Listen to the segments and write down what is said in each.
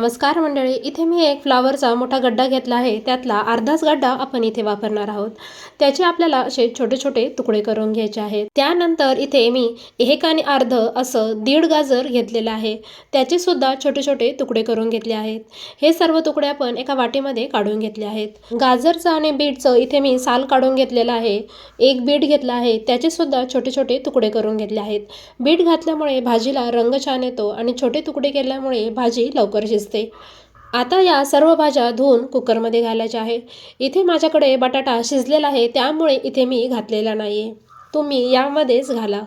नमस्कार मंडळी इथे मी एक फ्लावरचा मोठा गड्डा घेतला आहे. त्यातला अर्धाच गड्डा आपण इथे वापरणार आहोत. त्याचे आपल्याला असे छोटे छोटे तुकडे करून घ्यायचे आहेत. त्यानंतर इथे मी एक आणि अर्ध असं दीड गाजर घेतलेलं आहे. त्याचे सुद्धा छोटे छोटे तुकडे करून घेतले आहेत. हे सर्व तुकडे आपण एका वाटीमध्ये काढून घेतले आहेत. गाजरचं आणि बीटचं इथे मी साल काढून घेतलेलं आहे. एक बीट घेतला आहे. त्याचे सुद्धा छोटे छोटे तुकडे करून घेतले आहेत. बीट घातल्यामुळे भाजीला रंग छान येतो आणि छोटे तुकडे केल्यामुळे भाजी लवकर शिजते. आता या सर्व भाज्या धुवून कुकरमध्ये घालायच्या आहे इथे माझ्याकडे बटाटा शिजलेला आहे त्यामुळे इथे मी घातलेला नाही आहे तुम्ही यामध्येच घाला.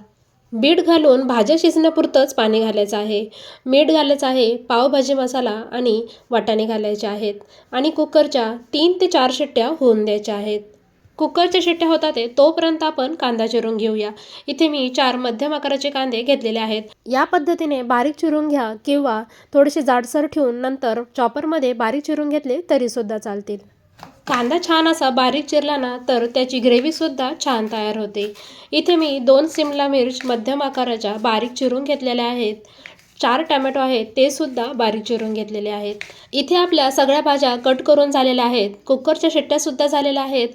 बीट घालून भाज्या शिजण्यापुरतंच पाणी घालायचं आहे. मीठ घालायचं आहे पावभाजी मसाला आणि वाटाणे घालायचे आहेत. आणि कुकरच्या तीन ते चार शिट्ट्या होऊन द्यायच्या आहेत. कुकरच्या शिट्ट्या होतात तोपर्यंत आपण कांदा चिरून घेऊया. इथे मी चार मध्यम आकाराचे कांदे घेतलेले आहेत. या पद्धतीने बारीक चिरून घ्या किंवा थोडेसे जाडसर ठेवून नंतर चॉपरमध्ये बारीक चिरून घेतले तरीसुद्धा चालतील. कांदा छान असा बारीक चिरला ना तर त्याची ग्रेव्हीसुद्धा छान तयार होते. इथे मी दोन सिमला मिर्च मध्यम आकाराच्या बारीक चिरून घेतलेल्या आहेत. चार टमॅटो आहेत ते सुद्धा बारीक चिरून घेतलेले आहेत. इथे आपल्या सगळ्या भाज्या कट करून झालेल्या आहेत. कुकरच्या शिट्ट्यासुद्धा झालेल्या आहेत.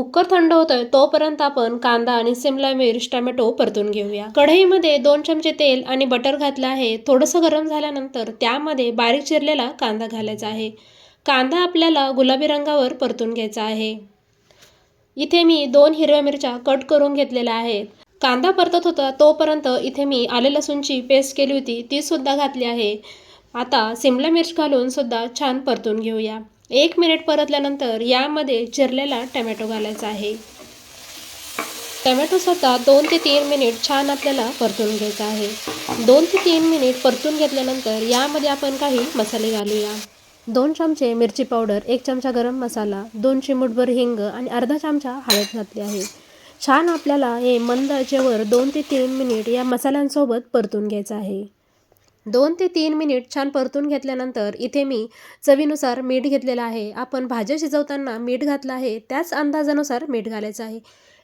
कुकर थंड होतोय तोपर्यंत आपण कांदा आणि सिमला मिर्च टमॅटो परतून घेऊया. कढईमध्ये दोन चमचे तेल आणि बटर घातलं आहे. थोडंसं गरम झाल्यानंतर त्यामध्ये बारीक चिरलेला कांदा घालायचा आहे. कांदा आपल्याला गुलाबी रंगावर परतून घ्यायचा आहे. इथे मी दोन हिरव्या मिरच्या कट करून घेतलेल्या आहेत. कांदा परतत होता तोपर्यंत इथे मी आले लसूणची पेस्ट केली होती ती सुद्धा घातली आहे. आता सिमला मिर्च घालून सुद्धा छान परतून घेऊया. एक मिनिट परतल्यानंतर यामध्ये चिरलेला टमॅटो घालायचा आहे. टमॅटो स्वतः दोन ते तीन मिनिट छान आपल्याला परतून घ्यायचा आहे. दोन ते तीन मिनिट परतून घेतल्यानंतर यामध्ये आपण काही मसाले घालूया. दोन चमचे मिरची पावडर एक चमचा गरम मसाला दोन चिमूटभर हिंग आणि अर्धा चमचा हळद घातली आहे. छान आपल्याला हे मंद आचेवर दोन ते तीन मिनिट या मसाल्यांसोबत परतून घ्यायचं आहे. दोन ते तीन मिनिट छान परतून घेतल्यानंतर इथे मी चवीनुसार मीठ घेतलेलं आहे. आपण भाज्या शिजवताना मीठ घातलं आहे. त्याच अंदाजानुसार मीठ घालायचं आहे.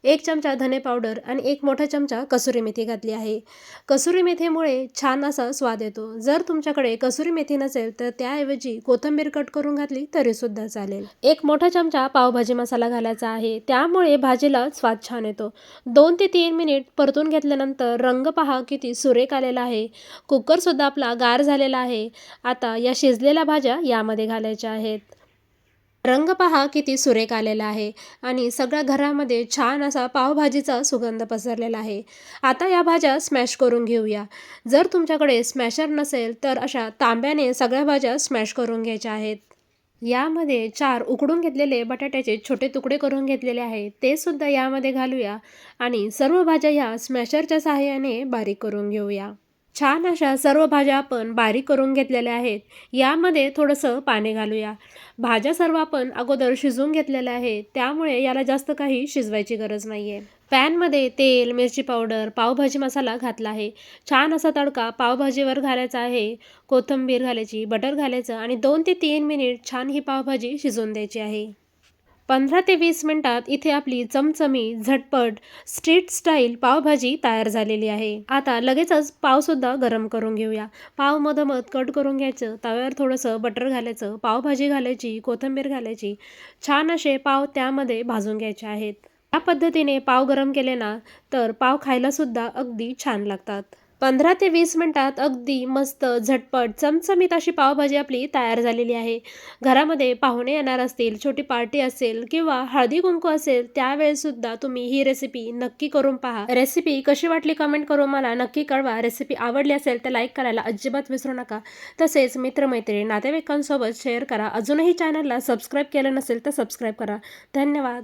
एक चमचा धने पावडर आणि एक मोठा चमचा कसुरी मेथी घातली आहे. कसुरी मेथीमुळे छान असा स्वाद येतो. जर तुमच्याकडे कसुरी मेथी नसेल तर त्याऐवजी कोथिंबीर कट करून घातली तरीसुद्धा चालेल. एक मोठा चमचा पावभाजी मसाला घालायचा आहे. त्यामुळे भाजीला स्वाद छान येतो. दोन ते तीन मिनिट परतून घेतल्यानंतर रंग पहा किती सुरेख आलेला आहे. कुकरसुद्धा आपला गार झालेला आहे. आता या शिजलेल्या भाज्या यामध्ये घालायच्या आहेत. रंग पहा किती सुरेख आलेला आहे. आणि सगळ्या घरामध्ये छान असा पावभाजीचा सुगंध पसरलेला आहे. आता या भाज्या स्मॅश करून घेऊया. जर तुमच्याकडे स्मॅशर नसेल तर अशा तांब्याने सगळ्या भाज्या स्मॅश करून घ्यायच्या आहेत. यामध्ये चार उकडून घेतलेले बटाट्याचे छोटे तुकडे करून घेतलेले आहेत ते सुद्धा यामध्ये घालूया. आणि सर्व भाज्या ह्या स्मॅशरच्या सहाय्याने बारीक करून घेऊया. छान अशा सर्व भाज्या आपण बारीक करून घेतलेल्या आहेत. यामध्ये थोडंसं पाणी घालूया. भाज्या सर्व आपण अगोदर शिजवून घेतलेल्या आहेत. त्यामुळे याला जास्त काही शिजवायची गरज नाही आहे पॅनमध्ये तेल मिरची पावडर पावभाजी मसाला घातला आहे. छान असा तडका पावभाजीवर घालायचा आहे. कोथिंबीर घालायची बटर घालायचं आणि दोन ते तीन मिनिट छान ही पावभाजी शिजवून द्यायची आहे. पंधरा ते वीस मिनिटात इथे आपली चमचमी झटपट स्ट्रीट स्टाईल पावभाजी तयार झालेली आहे. आता लगेचच पावसुद्धा गरम करून घेऊया. पाव मधोमध कट करून घ्यायचं तव्यावर थोडंसं बटर घालायचं पावभाजी घालायची कोथिंबीर घालायची. छान असे पाव त्यामध्ये भाजून घ्यायचे आहेत. या पद्धतीने पाव गरम केले ना तर पाव खायलासुद्धा अगदी छान लागतात. पंधरा ते वीस मिनटात अगदी मस्त झटपट चमचमीत अशी पावभाजी आपली तयार झालेली आहे. घरामध्ये पाहुणे येणार असतील छोटी पार्टी असेल किंवा हळदी कुंकू असेल त्यावेळेसुद्धा तुम्ही ही रेसिपी नक्की करून पहा. रेसिपी कशी वाटली कमेंट करून मला नक्की कळवा. रेसिपी आवडली असेल तर लाईक करायला अजिबात विसरू नका. तसेच मित्रमैत्रिणी नातेवाईकांसोबत शेअर करा. अजूनही चॅनलला सबस्क्राईब केलं नसेल तर सबस्क्राईब करा. धन्यवाद.